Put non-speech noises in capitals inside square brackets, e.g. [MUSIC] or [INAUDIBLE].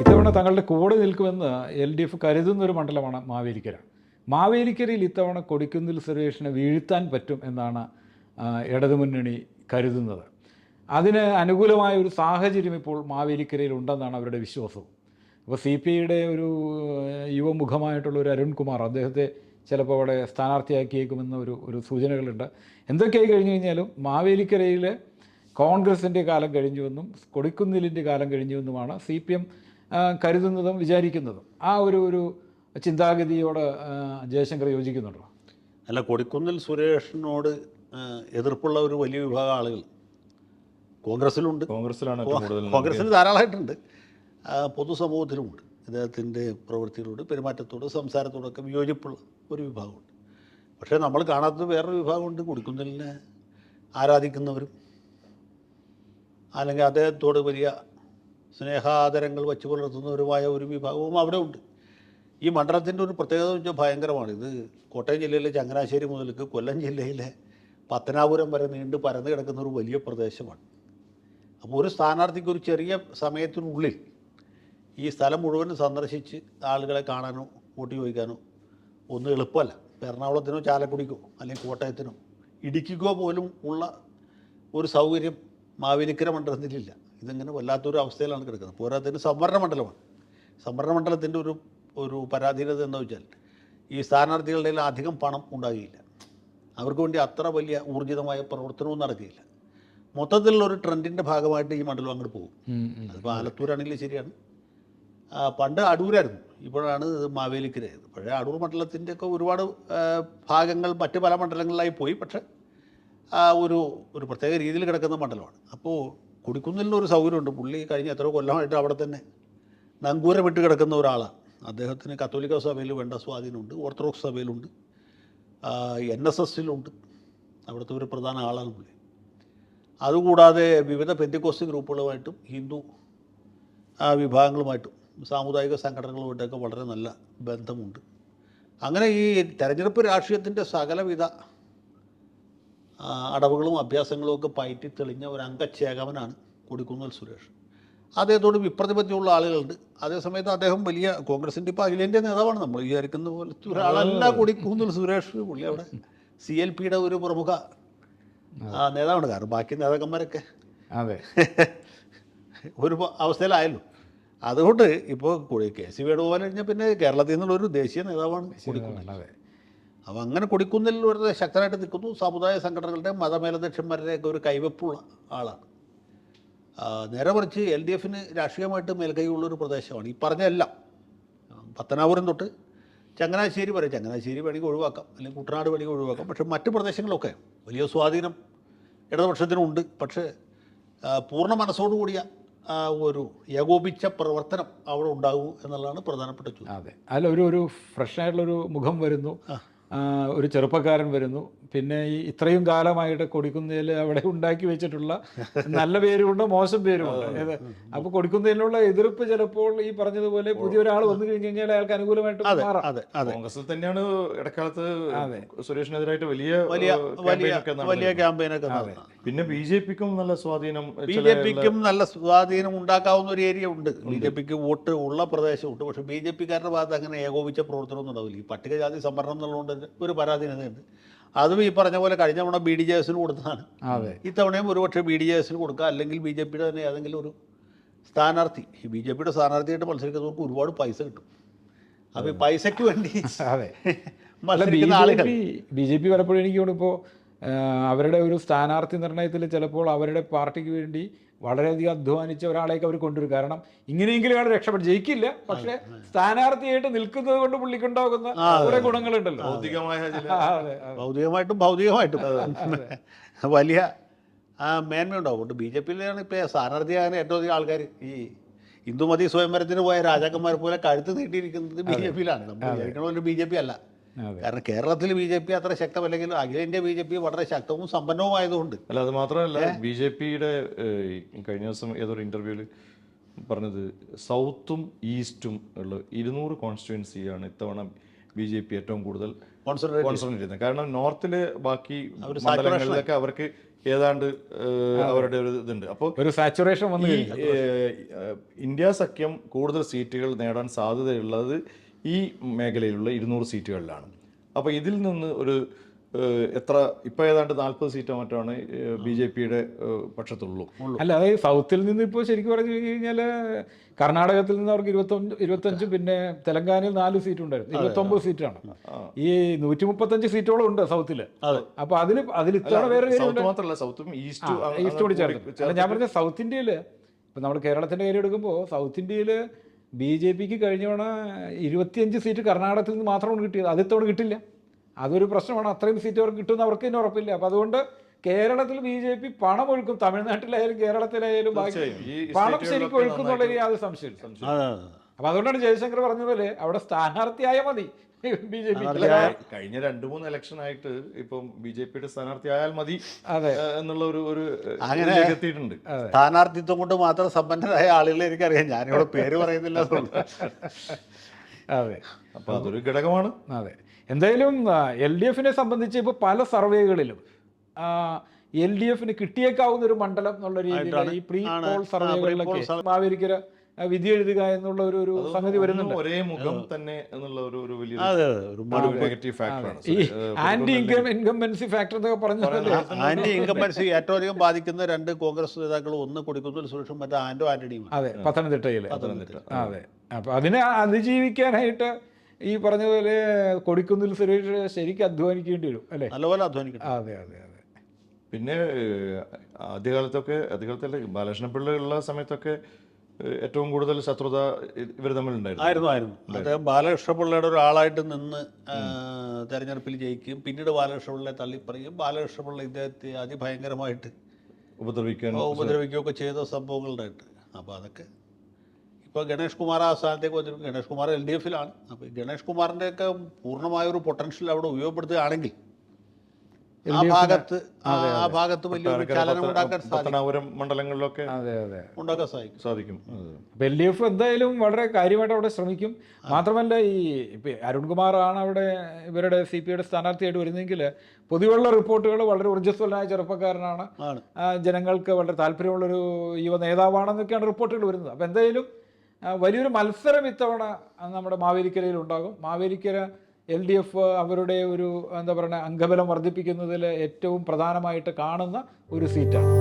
ഇത്തവണ തങ്ങളുടെ കൂടെ നിൽക്കുമെന്ന് എൽ ഡി എഫ് കരുതുന്ന ഒരു മണ്ഡലമാണ് മാവേലിക്കര. മാവേലിക്കരയിൽ ഇത്തവണ കൊടിക്കുന്നിൽ സുരേഷിനെ വീഴ്ത്താൻ പറ്റും എന്നാണ് ഇടതുമുന്നണി കരുതുന്നത്. അതിന് അനുകൂലമായ ഒരു സാഹചര്യം ഇപ്പോൾ മാവേലിക്കരയിൽ ഉണ്ടെന്നാണ് അവരുടെ വിശ്വാസം. അപ്പോൾ സി പി ഐയുടെ ഒരു യുവമുഖമായിട്ടുള്ള ഒരു അരുൺകുമാർ അദ്ദേഹത്തെ ചിലപ്പോൾ അവിടെ സ്ഥാനാർത്ഥിയാക്കിയേക്കുമെന്ന ഒരു ഒരു സൂചനകളുണ്ട്. എന്തൊക്കെയായി കഴിഞ്ഞു കഴിഞ്ഞാലും മാവേലിക്കരയിൽ കോൺഗ്രസിന്റെ കാലം കഴിഞ്ഞുവെന്നും കൊടിക്കുന്നിലിന്റെ കാലം കഴിഞ്ഞുവെന്നുമാണ് സി പി എം കരുതുന്നതും വിചാരിക്കുന്നതും. ആ ഒരു ഒരു ചിന്താഗതിയോട് ജയശങ്കർ യോജിക്കുന്നുണ്ടോ? അല്ല കൊടിക്കുന്നിൽ സുരേഷിനോട് എതിർപ്പുള്ള ഒരു വലിയ വിഭാഗം ആളുകൾ കോൺഗ്രസ്സിലുണ്ട് കോൺഗ്രസിലാണ് കോൺഗ്രസിന് കോൺഗ്രസ്സിൽ ധാരാളമായിട്ടുണ്ട് പൊതുസമൂഹത്തിലുമുണ്ട്. ഇദ്ദേഹത്തിന്റെ പ്രവൃത്തികളോട് പെരുമാറ്റത്തോട് സംസാരത്തോടൊക്കെ വിയോജിപ്പുള്ള ഒരു വിഭാഗമുണ്ട്. പക്ഷേ നമ്മൾ കാണാത്തത് വേറൊരു വിഭാഗമുണ്ട്. കൊടിക്കുന്നിലിനെ ആരാധിക്കുന്നവരും അല്ലെങ്കിൽ അദ്ദേഹത്തോട് വലിയ സ്നേഹാദരങ്ങൾ വച്ചു പുലർത്തുന്നവരുമായ ഒരു വിഭാഗവും അവിടെ ഉണ്ട്. ഈ മണ്ഡലത്തിന്റെ ഒരു പ്രത്യേകത വെച്ചാൽ ഭയങ്കരമാണ്. ഇത് കോട്ടയം ജില്ലയിലെ ചങ്ങനാശ്ശേരി മുതൽക്ക് കൊല്ലം ജില്ലയിലെ പത്തനാപുരം വരെ നീണ്ട് പരന്നു കിടക്കുന്ന ഒരു വലിയ പ്രദേശമാണ്. അപ്പോൾ ഒരു സ്ഥാനാർത്ഥിക്ക് ഒരു ചെറിയ സമയത്തിനുള്ളിൽ ഈ സ്ഥലം മുഴുവൻ സന്ദർശിച്ച് ആളുകളെ കാണാനോ വോട്ട് ചോദിക്കാനോ ഒന്നും എളുപ്പമല്ല. എറണാകുളത്തിനോ ചാലക്കുടിക്കോ അല്ലെങ്കിൽ കോട്ടയത്തിനോ ഇടുക്കിക്കോ പോലും ഉള്ള ഒരു സൗകര്യം മാവേലിക്കര മണ്ഡലത്തിലില്ല. ഇതിങ്ങനെ വല്ലാത്തൊരു അവസ്ഥയിലാണ് കിടക്കുന്നത്. പോരാത്തതിന് സംവരണ മണ്ഡലമാണ്. സംവരണ മണ്ഡലത്തിന്റെ ഒരു ഒരു പരാധീനത എന്താ വെച്ചാൽ ഈ സ്ഥാനാർത്ഥികളുടെ അധികം പണം ഉണ്ടാകില്ല. അവർക്ക് വേണ്ടി അത്ര വലിയ ഊർജിതമായ പ്രവർത്തനവും നടക്കുകയില്ല. മൊത്തത്തിലുള്ള ഒരു ട്രെൻഡിന്റെ ഭാഗമായിട്ട് ഈ മണ്ഡലം അങ്ങോട്ട് പോകും. അതിപ്പോൾ ആലത്തൂരാണെങ്കിലും ശരിയാണ്. പണ്ട് അടൂരായിരുന്നു. ഇപ്പോഴാണ് ഇത് മാവേലിക്കരയായത് പഴയ അടൂർ മണ്ഡലത്തിന്റെ ഒക്കെ ഒരുപാട് ഭാഗങ്ങൾ മറ്റ് പല മണ്ഡലങ്ങളിലായി പോയി. പക്ഷേ ഒരു ഒരു പ്രത്യേക രീതിയിൽ കിടക്കുന്ന മണ്ഡലമാണ്. അപ്പോൾ കുടിക്കുന്നിലിന് ഒരു സൗകര്യമുണ്ട്. പുള്ളി കഴിഞ്ഞ എത്ര കൊല്ലമായിട്ട് അവിടെ തന്നെ. നങ്കൂരം വിട്ട് കിടക്കുന്ന ഒരാളാണ് അദ്ദേഹത്തിന് കത്തോലിക്ക സഭയിൽ വേണ്ട സ്വാധീനമുണ്ട്. ഓർത്തഡോക്സ് സഭയിലുണ്ട്. എൻ എസ് എസിലുണ്ട് അവിടുത്തെ ഒരു പ്രധാന ആളാണ് പുള്ളി. അതുകൂടാതെ വിവിധ പെന്തിക്കോസ്റ്റ് ഗ്രൂപ്പുകളുമായിട്ടും ഹിന്ദു വിഭാഗങ്ങളുമായിട്ടും സാമുദായിക സംഘടനകളുമായിട്ടൊക്കെ വളരെ നല്ല ബന്ധമുണ്ട്. അങ്ങനെ ഈ തെരഞ്ഞെടുപ്പ് രാഷ്ട്രീയത്തിന്റെ സകലവിധ അടവുകളും അഭ്യാസങ്ങളും ഒക്കെ പയറ്റി തെളിഞ്ഞ ഒരു അംഗച്ചേകവനാണ് കൊടിക്കുന്നൽ സുരേഷ്. അദ്ദേഹത്തോട് വിപ്രതിപത്തിയുള്ള ആളുകളുണ്ട്. അതേസമയത്ത് അദ്ദേഹം വലിയ കോൺഗ്രസിന്റെ ഇപ്പോൾ അഖിലേന്ത്യാ നേതാവാണ്. നമ്മൾ വിചാരിക്കുന്ന പോലെ ഒരാളല്ല കൊടിക്കുന്നൽ സുരേഷ്. പുള്ളി അവിടെ സി എൽ പിയുടെ ഒരു പ്രമുഖ നേതാവാണ്. കാരണം ബാക്കി നേതാക്കന്മാരൊക്കെ അതെ. [LAUGHS] ഒരു അവസ്ഥയിലായല്ലോ. അതുകൊണ്ട് ഇപ്പോൾ കെ സി വേണുഗോപാൽ കഴിഞ്ഞാൽ പിന്നെ കേരളത്തിൽ നിന്നുള്ള ഒരു ദേശീയ നേതാവാണ് കൊടിക്കുന്നത് അതെ. അപ്പോൾ അങ്ങനെ കൊടിക്കുന്നിൽ ഒരു ശക്തനായിട്ട് നിൽക്കുന്നു. സമുദായ സംഘടനകളുടെ മതമേലധ്യക്ഷന്മാരുടെയൊക്കെ ഒരു കൈവപ്പുള്ള ആളാണ്. നേരെ മറിച്ച് എൽ ഡി എഫിന് രാഷ്ട്രീയമായിട്ട് മേൽക്കൈയുള്ളൊരു പ്രദേശമാണ്. ഈ പറഞ്ഞ എല്ലാം പത്തനാപുരം തൊട്ട് ചങ്ങനാശ്ശേരി വരെ ചങ്ങനാശ്ശേരി വേണമെങ്കിൽ ഒഴിവാക്കാം അല്ലെങ്കിൽ കുട്ടനാട് വേണമെങ്കിൽ ഒഴിവാക്കാം. പക്ഷേ മറ്റ് പ്രദേശങ്ങളൊക്കെ വലിയ സ്വാധീനം ഇടതുപക്ഷത്തിനുണ്ട്. പക്ഷേ പൂർണ മനസ്സോടുകൂടിയ കൂടിയ ഒരു ഏകോപിച്ച പ്രവർത്തനം അവിടെ ഉണ്ടാകും എന്നുള്ളതാണ് പ്രധാനപ്പെട്ട ചോദ്യം. അതെ. അതിൽ ഒരു ഒരു ഫ്രഷ് ആയിട്ടുള്ളൊരു മുഖം വരുന്നു. ഒരു ചെറുപ്പക്കാരൻ വരുന്നു. പിന്നെ ഈ ഇത്രയും കാലമായിട്ട് കൊടിക്കുന്നതിൽ അവിടെ ഉണ്ടാക്കി വെച്ചിട്ടുള്ള നല്ല പേരുമുണ്ട് മോശം പേരുമുണ്ട്. ഏത്? അപ്പോൾ കൊടിക്കുന്നതിനുള്ള എതിർപ്പ് ചിലപ്പോൾ ഈ പറഞ്ഞതുപോലെ പുതിയ ഒരാൾ വന്നു കഴിഞ്ഞു കഴിഞ്ഞാൽ അയാൾക്ക് അനുകൂലമായിട്ട് മാറാം. കോൺഗ്രസിൽ തന്നെയാണ് ഇടക്കാലത്ത് സുരേഷിനെതിരായിട്ട് വലിയ വലിയ ക്യാമ്പയിനൊക്കെ പിന്നെ ബി ജെ പിക്കും നല്ല സ്വാധീനം ബി ജെ പിക്കും നല്ല സ്വാധീനം ഉണ്ടാക്കാവുന്ന ഒരു ഏരിയ ഉണ്ട്. ബി ജെ പിക്ക് വോട്ട് ഉള്ള പ്രദേശമുണ്ട് പക്ഷെ ബി ജെ പിക്കാരുടെ ഭാഗത്ത് അങ്ങനെ ഏകോപിച്ച പ്രവർത്തനമൊന്നും ഉണ്ടാവില്ല. ഈ പട്ടികജാതി സംവരണം എന്നുള്ളതുകൊണ്ട് ഒരു പരാതി പരാധീനതയുണ്ട് അതും ഈ പറഞ്ഞ പോലെ കഴിഞ്ഞ തവണ ബി ഡി ജെ എസിന് കൊടുത്തതാണ്. ഇത്തവണയും ഒരുപക്ഷെ ബി ഡി ജെ എസിന് കൊടുക്കുക അല്ലെങ്കിൽ ബി ജെ പിയുടെ തന്നെ ഏതെങ്കിലും ഒരു സ്ഥാനാർത്ഥി. ബി ജെ പിയുടെ സ്ഥാനാർത്ഥിയായിട്ട് മത്സരിക്കുന്നവർക്ക് ഒരുപാട് പൈസ കിട്ടും. അപ്പോൾ പൈസയ്ക്ക് വേണ്ടി മത്സരിക്കുന്ന ആളുകൾ ബി ജെ പി പലപ്പോഴും എനിക്ക് തോന്നുന്നു ഇപ്പോൾ അവരുടെ ഒരു സ്ഥാനാർത്ഥി നിർണയത്തിൽ ചിലപ്പോൾ അവരുടെ പാർട്ടിക്ക് വേണ്ടി വളരെയധികം അധ്വാനിച്ച ഒരാളേക്ക് അവർ കൊണ്ടുവരും. കാരണം ഇങ്ങനെയെങ്കിലും ആണ് രക്ഷപ്പെട്ട്. ജയിക്കില്ല പക്ഷെ സ്ഥാനാർത്ഥിയായിട്ട് നിൽക്കുന്നത് കൊണ്ട് പുള്ളിക്കുണ്ടാകുന്ന കുറെ ഗുണങ്ങളുണ്ടല്ലോ. ഭൗതികമായിട്ടും ഭൗതികമായിട്ടും. വലിയ മേന്മയുണ്ടാവും. അതുകൊണ്ട് ബി ജെ പിയിലാണ് ഇപ്പോൾ സ്ഥാനാർത്ഥിയാകാൻ ഏറ്റവും അധികം ആൾക്കാർ ഈ ഹിന്ദുമതി സ്വയംവരത്തിന് പോയ രാജാക്കന്മാർ പോലെ കഴുത്ത് നീട്ടിയിരിക്കുന്നത് ബി ജെ പിയിലാണ്. നമ്മൾ ബി ജെ പി അല്ല. കാരണം കേരളത്തിൽ ബി ജെ പി അത്ര ശക്തമല്ലെങ്കിലും അഖിലേന്ത്യ ബി ജെ പി വളരെ ശക്തവും സമ്പന്നവുമായതുകൊണ്ട് അല്ല അത് മാത്രമല്ല ബി ജെ പിയുടെ കഴിഞ്ഞ ദിവസം ഏതൊരു ഇന്റർവ്യൂവിൽ പറഞ്ഞത് സൗത്തും ഈസ്റ്റും ഉള്ള ഇരുന്നൂറ് കോൺസ്റ്റിറ്റ്യുവൻസിയാണ് ഇത്തവണ ബി ജെ പി ഏറ്റവും കൂടുതൽ കോൺസെൻട്രേറ്റ് ചെയ്യുന്നത് കാരണം നോർത്തിലെ ബാക്കി മണ്ഡലങ്ങളിലൊക്കെ അവർക്ക് ഏതാണ്ട് അവരുടെ ഒരു ഇതുണ്ട്. അപ്പോൾ ഒരു സാച്ചുറേഷൻ വന്നു ഇന്ത്യ സഖ്യം കൂടുതൽ സീറ്റുകൾ നേടാൻ സാധ്യതയുള്ളത് ഈ മേഖലയിലുള്ള ഇരുന്നൂറ് സീറ്റുകളിലാണ്. അപ്പോൾ ഇതിൽ നിന്ന് ഒരു എത്ര ഇപ്പം ഏതാണ്ട് നാൽപ്പത് സീറ്റോ മറ്റാണ് ബി ജെ പിയുടെ പക്ഷത്തുള്ളൂ. അല്ല അതായത് സൗത്തിൽ നിന്ന് ഇപ്പോൾ ശരിക്കും പറഞ്ഞു കഴിഞ്ഞാൽ കർണാടകത്തിൽ നിന്ന് അവർക്ക് ഇരുപത്തഞ്ച് ഇരുപത്തഞ്ച് പിന്നെ തെലങ്കാനയിൽ നാല് സീറ്റ് ഉണ്ടായിരുന്നു ഇരുപത്തൊമ്പത് സീറ്റാണ്. ഈ നൂറ്റി മുപ്പത്തഞ്ച് സീറ്റോളം ഉണ്ട് സൗത്തിൽ അപ്പോൾ അപ്പൊ അതിൽ അതിൽ ഇത്തവണ വേറെ മാത്രമല്ല സൗത്തും ഈസ്റ്റും ഈസ്റ്റ് കൂടി ചേർത്ത്. ഞാൻ പറഞ്ഞ സൗത്ത് ഇന്ത്യയിൽ ഇപ്പം നമ്മൾ കേരളത്തിന്റെ കാര്യം എടുക്കുമ്പോൾ സൗത്ത് ഇന്ത്യയിൽ ബി ജെ പിക്ക് കഴിഞ്ഞ തവണ ഇരുപത്തിയഞ്ച് സീറ്റ് കർണാടകത്തിൽ നിന്ന് മാത്രമാണ് കിട്ടിയത്. അത് ഇത്തവണ കിട്ടില്ല. അതൊരു പ്രശ്നമാണ്. അത്രയും സീറ്റ് അവർക്ക് കിട്ടുമെന്ന് അവർക്ക് തന്നെ ഉറപ്പില്ല. അപ്പം അതുകൊണ്ട് കേരളത്തിൽ ബി ജെ പി പണം ഒഴുക്കും. തമിഴ്നാട്ടിലായാലും കേരളത്തിലായാലും ബാക്കി ഈ പണം ശരിക്കും ഒഴുക്കും എന്നുള്ള യാതൊരു സംശയമില്ല അതെ അതെ. അപ്പം അതുകൊണ്ടാണ് ജയശങ്കർ പറഞ്ഞ പോലെ അവിടെ സ്ഥാനാർത്ഥിയായ മതി. [LAUGHS] ബി ജെ പി കഴിഞ്ഞ രണ്ട് മൂന്ന് ഇലക്ഷൻ ആയിട്ട് ഇപ്പം ബി ജെ പിയുടെ സ്ഥാനാർത്ഥി ആയാൽ മതി അതെ. എന്നുള്ള ഒരു ഒരു അങ്ങനെ- എത്തിയിട്ടുണ്ട്. സ്ഥാനാർത്ഥിത്വം കൊണ്ട് മാത്രം സമ്പന്നരായ ആളുകളെ എനിക്കറിയാം. ഞാനിവിടെ പേര് പറയുന്നില്ല അതെ. അപ്പൊ അതൊരു ഘടകമാണ്. അതെ. എന്തായാലും എൽ ഡി എഫിനെ സംബന്ധിച്ച് ഇപ്പോൾ പല സർവേകളിലും എൽ ഡി എഫിന് കിട്ടിയേക്കാവുന്ന ഒരു മണ്ഡലം എന്നുള്ള രീതിയിലാണ്. ഈ പ്രീ. പോൾ സർവേകളിലൊക്കെ മാവേലിക്കര വിധി എഴുതുക എന്നുള്ള ഒരു ഒരു സംഗതി വരുന്നുണ്ട്. ഒരേ മുഖം തന്നെ എന്നുള്ള ഒരു ഒരു വലിയ അതെ അതെ ഒരു നെഗറ്റീവ് ഫാക്ടറാണ് ഈ ആന്റി ഇൻകം ഇൻകംബൻസി ഫാക്ടർ എന്നൊക്കെ പറഞ്ഞാൽ ആന്റി ഇൻകംബൻസി ഏറ്റവും അധികം ബാധിക്കുന്ന രണ്ട് കോൺഗ്രസ് നേതാക്കൾ ഒന്ന് കൊടിക്കുന്നിൽ സുരേഷും മറ്റേ ആന്റോ ആന്റണിയും അതെ പത്തനംതിട്ടയിൽ പത്തനംതിട്ട. അതെ. അപ്പൊ അതിനെ അതിജീവിക്കാനായിട്ട് ഈ പറഞ്ഞതുപോലെ പോലെ കൊടിക്കുന്നിൽ സുരേഷ് ശരിക്കും അധ്വാനിക്കേണ്ടി വരും അല്ലേ? നല്ലപോലെ അധ്വാനിക്കണം അതെ അതെ അതെ. പിന്നെ ആദ്യകാലത്തൊക്കെ ആദ്യകാലത്തല്ല ബാലകൃഷ്ണപിള്ള ഉള്ള സമയത്തൊക്കെ ഏറ്റവും കൂടുതൽ ശത്രുത ഇവർ തമ്മിലുണ്ടായിരുന്നു. ആയിരുന്നു ആയിരുന്നു. അദ്ദേഹം ബാലകൃഷ്ണപിള്ളയുടെ ഒരാളായിട്ട് നിന്ന് തെരഞ്ഞെടുപ്പിൽ ജയിക്കും. പിന്നീട് ബാലകൃഷ്ണപിള്ളയെ തള്ളിപ്പറയും. ബാലകൃഷ്ണപിള്ള ഇദ്ദേഹത്തെ അതിഭയങ്കരമായിട്ട് ഉപദ്രവിക്കാൻ ഉപദ്രവിക്കുകയൊക്കെ ചെയ്ത സംഭവങ്ങളുണ്ടായിട്ട്. അപ്പോൾ അതൊക്കെ ഇപ്പോൾ ഗണേഷ് കുമാർ ആ സ്ഥാനത്തേക്ക് വന്നിരിക്കും ഗണേഷ് കുമാർ എൽ ഡി എഫിലാണ്. അപ്പോൾ ഗണേഷ് കുമാറിന്റെയൊക്കെ പൂർണമായ ഒരു പൊട്ടൻഷ്യൽ അവിടെ ഉപയോഗപ്പെടുത്തുകയാണെങ്കിൽ ആ ഭാഗത്ത് ആ ഭാഗത്ത് വലിയൊരു ചലനം ഉണ്ടാക്കാൻ സാധിക്കും. പത്തനാപുരം മണ്ഡലങ്ങളിലൊക്കെ അതെ അതെ. ഉണ്ടാക്കാൻ സാധിക്കും. സാധിക്കും. എൽ ഡി എഫ് എന്തായാലും വളരെ കാര്യമായിട്ട് അവിടെ ശ്രമിക്കും. മാത്രമല്ല ഈ അരുൺകുമാർ ആണ് അവിടെ ഇവരുടെ സി പി ഐയുടെ സ്ഥാനാർത്ഥിയായിട്ട് വരുന്നതെങ്കിൽ പൊതുവെയുള്ള റിപ്പോർട്ടുകൾ വളരെ ഊർജസ്വലനായ ചെറുപ്പക്കാരനാണ്. ജനങ്ങൾക്ക് വളരെ താല്പര്യമുള്ളൊരു യുവ നേതാവാണെന്നൊക്കെയാണ് റിപ്പോർട്ടുകൾ വരുന്നത്. അപ്പോൾ എന്തായാലും വലിയൊരു മത്സരം ഇത്തവണ നമ്മുടെ മാവേലിക്കരയിൽ ഉണ്ടാകും. മാവേലിക്കര എൽ ഡി എഫ് അവരുടെ ഒരു എന്താ പറയുക അംഗബലം വർദ്ധിപ്പിക്കുന്നതിൽ ഏറ്റവും പ്രധാനമായിട്ട് കാണുന്ന ഒരു സീറ്റാണ്.